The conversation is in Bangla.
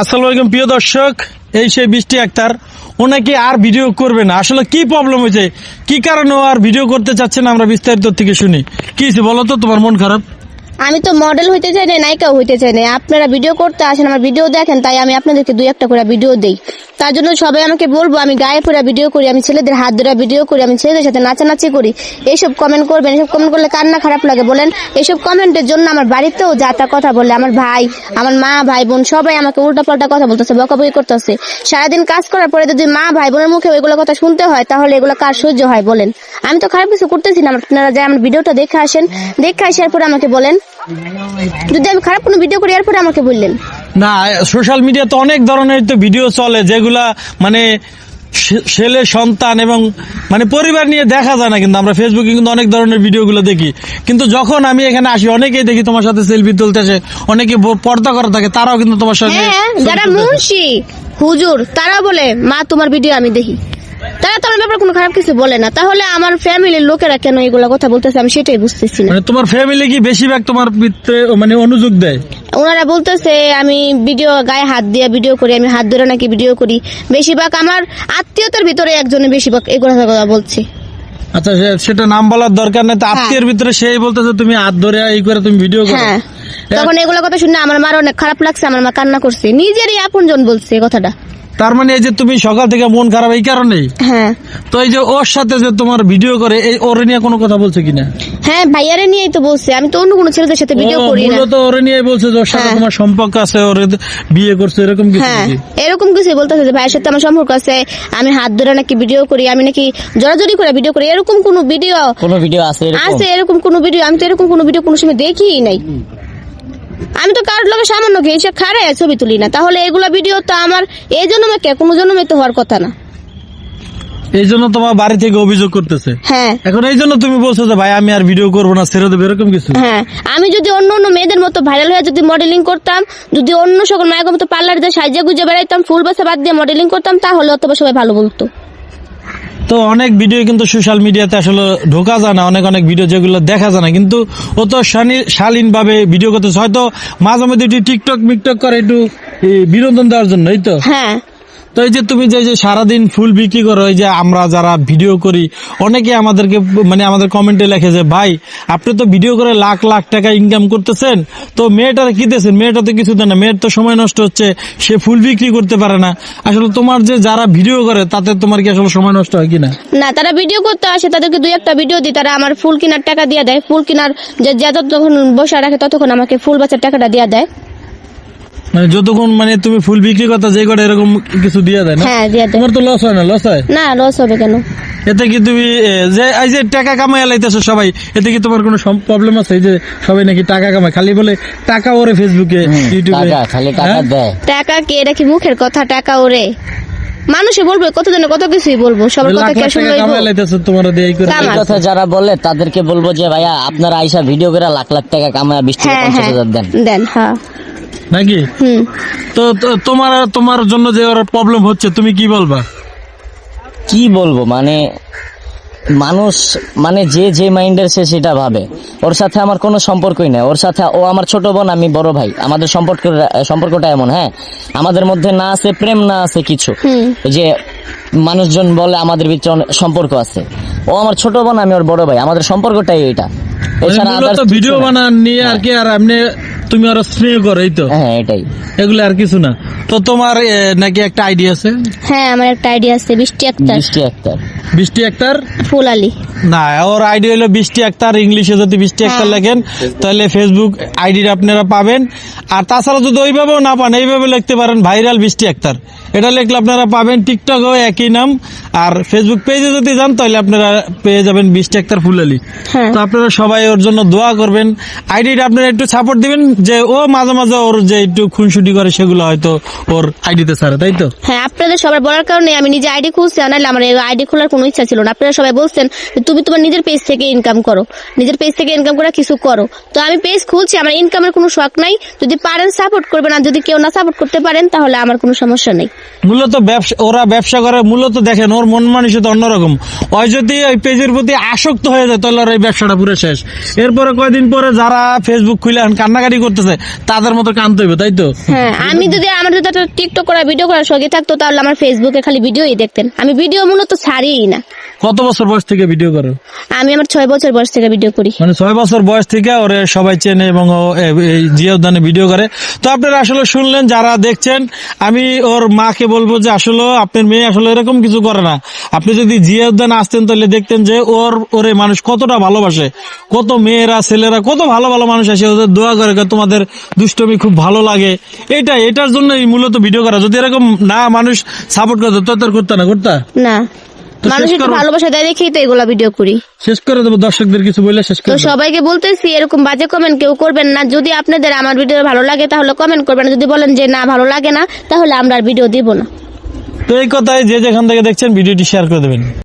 আসসালামু প্রিয় দর্শক। এই সেই বৃষ্টি আক্তার, ওনাকে নাকি আর ভিডিও করবে না। আসলে কি প্রবলেম হয়েছে? কি কারণে আর ভিডিও করতে চাচ্ছে না? আমরা বিস্তারিত থেকে শুনি। কি বলো তো, তোমার মন খারাপ? আমি তো মডেল হইতে চাই না নায়িকাও হইতে চাই না আপনারা ভিডিও করতে আসেন, আমার ভিডিও দেখেন, তাই আমি আপনাদেরকে দুই একটা করে ভিডিও দেই। তার জন্য সবাই আমাকে বলব, আমি গায়ে পড়া ভিডিও করি, আমি ছেলেদের হাত ধরা ভিডিও করি, আমি ছেলেদের সাথে নাচানাচি করি। এইসব কমেন্ট করবেন, এসব কমেন্ট করলে কান্না খারাপ লাগে বলেন? এইসব কমেন্টের জন্য আমার বাড়িতেও যা তা কথা বলে, আমার ভাই, আমার মা, ভাই, বোন, সবাই আমাকে উল্টাপাল্টা কথা বলতেছে, বকাবকি করতেছে। সারাদিন কাজ করার পরে যদি মা, ভাই, বোনের মুখে ওইগুলো কথা শুনতে হয়, তাহলে এগুলো কার সহ্য হয় বলেন? আমি তো খারাপ কিছু করতেছি না, আপনারা যে আমার ভিডিওটা দেখে আসেন, দেখে আসার পরে আমাকে বলেন। যদি আমি খারাপ কোনো ভিডিও করি, এরপরে আমাকে বললেন। না সোশ্যাল মিডিয়াতে অনেক ধরনের তো ভিডিও চলে যেগুলা মানে ছেলে সন্তান এবং মানে পরিবার নিয়ে দেখা যায় না কিন্তু আমরা ফেসবুকে কিন্তু অনেক ধরনের ভিডিওগুলো দেখি। কিন্তু যখন আমি এখানে আসি অনেকেই দেখি তোমার সাথে সেলফি তুলতে আসে অনেকে পর্দা করা থাকে তারাও কিন্তু তোমার সাথে হ্যাঁ যারা মুন্সি হুজুর তারা বলে মা তোমার ভিডিও আমি দেখি। তো আমার ব্যাপারে কোনো খারাপ কিছু বলে না। তাহলে আমার ফ্যামিলির লোকেরা কেন এগুলো কথা বলতেছে আমি সেটাই বুঝতেছি না। মানে তোমার ফ্যামিলি কি বেশিরভাগ তোমার পিত্রে মানে অনুযোগ দেয়? ওনারা বলতেছে আমি ভিডিও গায়ে হাত দিয়ে ভিডিও করি আমি হাত ধরে নাকি ভিডিও করি। বেশিরভাগ আমার আত্মীয়তার ভিতরে একজনে বেশিরভাগ এগুলো কথা বলছে। আচ্ছা সেটা নাম বলার দরকার নেই। তো আত্মীয়ের ভিতরে সেই বলতেছে তুমি হাত ধরে এই করে তুমি ভিডিও করো। হ্যাঁ। তখন এগুলো কথা শুনে আমার মার অনেক খারাপ লাগছে আমার মা কান্না করছে। নিজেরই আপনজন বলছে এই কথাটা। তার মানে এই যে তুমি সকাল থেকে মন খারাপ এই কারণেই? হ্যাঁ। তো এই যে ওর সাথে যে তোমার ভিডিও করে এই ওরে নিয়ে কোনো কথা বলছে কিনা? হ্যাঁ ভাইয়ারে নিয়েই তো বলছে। আমি তো অন্য কোনো ছেলেদের সাথে ভিডিও করি না। মূলত ওরে নিয়ে বলছে যে ওর সাথে হ্যাঁ। তোমার সম্পর্ক আছে ওরে বিয়ে করছে এরকম কিছু হ্যাঁ এরকম কিছু বলতেছে যে ভাইয়ের সাথে আমার সম্পর্ক আছে আমি হাত ধরে নাকি ভিডিও করি আমি নাকি জড়াজড়ি করে ভিডিও করি। এরকম কোনো ভিডিও কোনো ভিডিও আছে এরকম? আছে এরকম কোনো ভিডিও আমি তো এরকম কোনো ভিডিও কোনো সময় দেখিই নাই। আমি তো কারোর লোকের সামান্য ঘেসে খারে ছবি তুলি না। তাহলে এগুলো ভিডিও তো আমার এই জন্মে কে কোনো জন্মে তো হওয়ার কথা না। এই জন্য তোমার বাড়ি থেকে অভিযোগ করতেছে? হ্যাঁ। এখন এই জন্য তুমি বলছো যে ভাই আমি আর ভিডিও করব না ছেড়ে দেবো এরকম কিছু? হ্যাঁ। আমি যদি অন্য অন্য মেয়েদের মতো ভাইরাল হয়ে যদি মডেলিং করতাম যদি অন্য সকল মায়ের মতো পার্লার দিয়ে সাজিয়ে গুজে বেড়াইতাম ফুল বাসা বাদ দিয়ে মডেলিং করতাম তাহলে অত সবাই ভালো বলতো। তো অনেক ভিডিও কিন্তু সোশ্যাল মিডিয়াতে আসলে ঢোকা যায় না, অনেক অনেক ভিডিও যেগুলো দেখা যায় না। কিন্তু ও তো শালীন ভাবে ভিডিও করতেছে। হয়তো মাঝে মধ্যে টিকটক মিকটক করে একটু বিনোদন দেওয়ার জন্য এই তো। হ্যাঁ। তো এই যে তুমি যে যে সারাদিন ফুল বিক্রি করো, এই যে আমরা যারা ভিডিও করি, অনেকে আমাদেরকে মানে আমাদের কমেন্টে লেখে যে, ভাই, আপনি তো ভিডিও করে লাখ লাখ টাকা ইনকাম করতেছেন। তো মেয়েটার কি দিয়েছেন? মেয়েটা তো কিছু দেয় না। মেয়ের তো সময় নষ্ট হচ্ছে। সে ফুল বিক্রি করতে পারে না। আসলে তোমার যে যারা ভিডিও করে, তাতে তোমার কি আসলে সময় নষ্ট হয় কিনা? না, তারা ভিডিও করতে আসে, তাদেরকে দুই একটা ভিডিও দিই। তারা আমার ফুল কেনার টাকা দিয়ে দেয়। ফুল কেনার যে যতক্ষণ বসে রাখে, ততক্ষণ আমাকে ফুল বাচ্চার টাকাটা দিয়ে দেয়। মানে যতক্ষণ মানে তুমি ফুল বিক্রি করতে যে করে এরকম কিছু দিয়ে দেয় না? হ্যাঁ দিয়ে দেয়। তোমার তো লস হয় না লস হয়? না লস হবে কেন? এতে কি তুমি যে এই যে টাকা কামাই লাইতেছো সবাই এতে কি তোমার কোনো প্রবলেম আছে? এই যে সবাই নাকি টাকা কামায় খালি বলে টাকা ওরে ফেসবুকে ইউটিউবে টাকা খালি টাকা হ্যাঁ? দেয়। টাকা কি? এটা কি মুখের কথা? টাকা ওরে? মানুষে বলবে কত জনে কত কিছুই বলব সবার কথা কে লাখ টাকা কামাই লাইতেছো তোমার দিয়ে করে। এই কথা যারা বলে তাদেরকে বলব যে ভাইয়া আপনারা আইসা ভিডিও করে লাখ লাখ টাকা কামায় বিশ থেকে হ্যাঁ পঞ্চাশ হ্যাঁ। হাজার দেন। দেন হ্যাঁ। নাকি? তো তো তোমার তোমার জন্য যে ওর প্রবলেম হচ্ছে তুমি কি বলবা? কি বলব মানে মানুষ মানে যে যে মাইন্ডের সে সেটা ভাবে। ওর সাথে আমার কোনো সম্পর্কই নেই। ওর সাথে ও আমার ছোট বোন আমি বড় ভাই। আমাদের সম্পর্ক সম্পর্কটা এমন হ্যাঁ? আমাদের মধ্যে না আছে প্রেম না আছে কিছু। যে মানুষজন বলে আমাদের ভিতরে অনেক সম্পর্ক আছে। ও আমার ছোট বোন আমি ওর বড় ভাই। আমাদের সম্পর্কটাই এটা এছাড়া মানে ভিডিও বানান নিয়ে আর কি আর এমনি তুমি আরও স্নেহ করো এই তো? হ্যাঁ এটাই। এগুলো আর কিছু না। তো তোমার নাকি একটা আইডিয়া আছে? হ্যাঁ আমার একটা আইডিয়া আছে বৃষ্টি আক্তার। বৃষ্টি একটা বৃষ্টি একটার ফুল আলী। না ওর আইডি হলো বৃষ্টি আক্তার ইংলিশে যদি বৃষ্টি আক্তার লেখেন তাহলে ফেসবুক আইডিটা আপনারা পাবেন। আর তাছাড়া যদি ওইভাবেও না পান এইভাবে লিখতে পারেন ভাইরাল বৃষ্টি আক্তার। এটা লিখলে আপনারা পাবেন টিকটকও একই নাম। আর ফেসবুক পেজে যদি যান তাহলে আপনারা পেয়ে যাবেন বৃষ্টি আক্তার ফুলালি। হ্যাঁ। তো আপনারা সবাই ওর জন্য দোয়া করবেন। আইডিটা আপনারা একটু সাপোর্ট দিবেন যে ও মাঝে মাঝে ওর যে একটু খুনসুটি করে সেগুলো হয়তো ওর আইডিতে ছাড়ে তাই তো? হ্যাঁ আপনাদের সবার বলার কারণে আমি নিজে আইডি খুলছি নাহলে আমার আইডি খোলার কোনো ইচ্ছা ছিল না। আপনারা সবাই বলছেন তুমি তোমার নিজের পেজ থেকে ইনকাম করো। নিজের পেজ থেকে ইনকাম করা কিছু করো। তো আমি পেজ খুলছি আমার ইনকামের কোনো শখ নাই। যদি পারেন সাপোর্ট করবেন আর যদি কেউ না সাপোর্ট করতে পারেন তাহলে আমার কোনো সমস্যা নেই। মূলত ব্যবসা ওরা ব্যবসা করে মূলত দেখেন ওর মন মানসিকতা অন্যরকম। ওই যদি ওই পেজের প্রতি আসক্ত হয়ে যায় তাহলে ওর এই ব্যবসাটা পুরো শেষ। এরপরে কয়দিন পরে যারা ফেসবুক খুলে এখন কান্নাকাটি করতেছে তাদের মতো কানতে হইবে তাই তো? হ্যাঁ আমি যদি আমার যদি একটা টিকটক করা ভিডিও করার শখে থাকতো তাহলে আমার ফেসবুকে খালি ভিডিওই দেখতেন। আমি ভিডিও মূলত ছাড়িই না। কত বছর বয়স থেকে ভিডিও করো আমি আমার ছয় বছর বয়স থেকে ভিডিও করি। মানে ছয় বছর বয়স থেকে ওরে সবাই চেনে এবং ও এই জিয়া উদ্যানে ভিডিও করে। তো আপনারা আসলে শুনলেন যারা দেখছেন আমি ওর মাকে বলব যে আসলে আপনার মেয়ে আসলে এরকম কিছু করে না। আপনি যদি জিয়া উদ্যানে আসতেন তাহলে দেখতেন যে ওর ওরে মানুষ কতটা ভালোবাসে। কত মেয়েরা ছেলেরা কত ভালো ভালো মানুষ আসে। ওদের দোয়া করে তোমাদের দুষ্টমি খুব ভালো লাগে। এটাই এটার জন্য মূলত ভিডিও করা। যদি এরকম না মানুষ সাপোর্ট করতো তো তোর করতে না করতা? না। মানুষ একটু ভালোবাসা দেয় দেখেই তো এগুলা ভিডিও করি। শেষ করে দেবো দর্শকদের কিছু বলে শেষ তো সবাইকে বলতেছি এরকম বাজে কমেন্ট কেউ করবেন না। যদি আপনাদের আমার ভিডিও ভালো লাগে তাহলে কমেন্ট করবেন। যদি বলেন যে না ভালো লাগে না তাহলে আমরা আর ভিডিও দিব না। তো এই কথাই যে যেখান থেকে দেখছেন ভিডিওটি শেয়ার করে দেবেন।